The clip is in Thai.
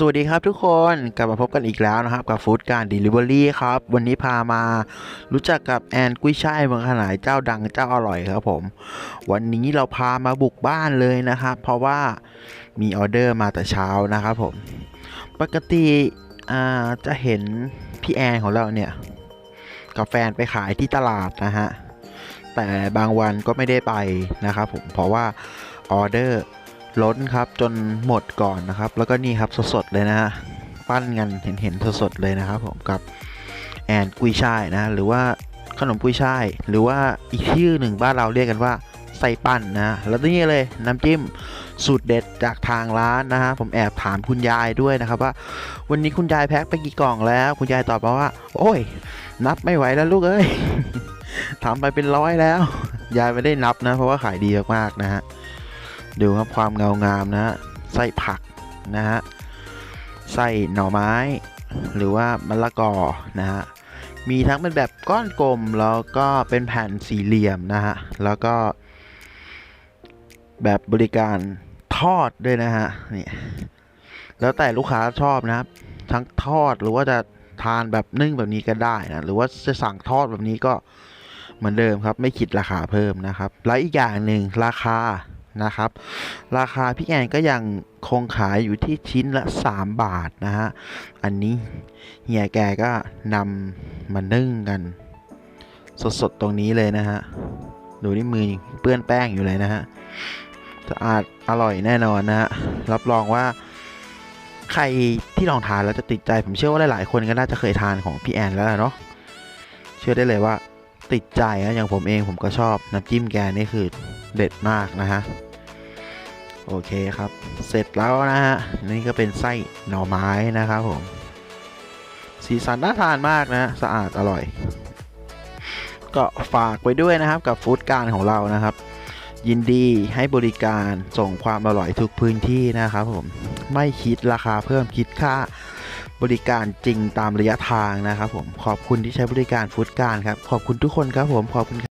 สวัสดีครับทุกคนกลับมาพบกันอีกแล้วนะครับ กับฟู้ดการดลิเวอรี่ครับ วันนี้พามารู้จักกับแอนกุ้ยช่ายเมืองขนายเจ้าดังเจ้าอร่อยครับผม วันนี้เราพามาบุกบ้านเลยนะครับ เพราะว่ามีออเดอร์มาแต่เช้านะครับผม ปกติจะเห็นพี่แอนของเราเนี่ย กับแฟนไปขายที่ตลาดนะฮะ แต่บางวันก็ไม่ได้ไปนะครับผมเพราะว่าออเดอร์ ล้นครับจนหมดก่อนนะครับ แล้วก็นี่ครับสดๆเลยนะฮะปั้นกันเห็นเห็นสดๆเลยนะครับผมกับแอนกุยช่ายนะหรือว่าขนมกุยช่ายหรือว่าอีกชื่อหนึ่งบ้านเราเรียกกันว่าไส้ปั้นนะแล้วนี่เลยน้ำจิ้มสูตรเด็ดจากทางร้านนะฮะผมแอบถามคุณยายด้วยนะครับว่า วันนี้คุณยายแพ็คไปกี่กล่องแล้ว คุณยายตอบมาว่า โอ้ย นับไม่ไหวแล้วลูกเอ้ยทำไปเป็นร้อยแล้ว ยายไม่ได้นับนะ เพราะว่าขายดีมากๆนะฮะ ดูครับความเงางามนะฮะไส้ผักนะฮะไส้หน่อไม้ หรือว่ามะละกอนะฮะมีทั้งเป็นแบบก้อนกลมแล้วก็เป็นแผ่นสี่เหลี่ยมนะฮะแล้วก็ แบบบริการทอดด้วยนะฮะนี่แล้วแต่ลูกค้าชอบนะครับ ทั้งทอดหรือว่าจะทานแบบนึ่งแบบนี้ก็ได้นะหรือว่าจะสั่งทอดแบบนี้ก็เหมือนเดิมครับ ไม่คิดราคาเพิ่มนะครับ แล้วอีกอย่างหนึ่งราคา นะครับ ราคาพี่แอนก็ยังคงขายอยู่ที่ชิ้นละ 3 บาทนะฮะ อันนี้เฮียแกก็นำมานึ่งกัน สดๆตรงนี้เลยนะฮะ ดูที่มือเปื้อนแป้งอยู่เลยนะฮะสะอาดอร่อยแน่นอนนะฮะ รับรองว่าใครที่ลองทานแล้วจะติดใจ ผมเชื่อว่าหลายๆคนก็น่าจะเคยทานของพี่แอนแล้วแหละเนาะเชื่อได้เลยว่าติดใจนะอย่างผมเองผมก็ชอบน้ำจิ้มแกนี่คือเด็ดมากนะฮะ โอเคครับ เสร็จแล้วนะฮะ นี่ก็เป็นไส้หน่อไม้นะครับผม สีสันน่าทานมากนะ สะอาดอร่อย ก็ฝากไว้ด้วยนะครับกับฟู้ดการของเรานะครับ ยินดีให้บริการส่งความอร่อยทุกพื้นที่นะครับผม ไม่คิดราคาเพิ่มคิดค่าบริการจริงตามระยะทางนะครับผม ขอบคุณที่ใช้บริการฟู้ดการครับ ขอบคุณทุกคนครับผม ขอบคุณ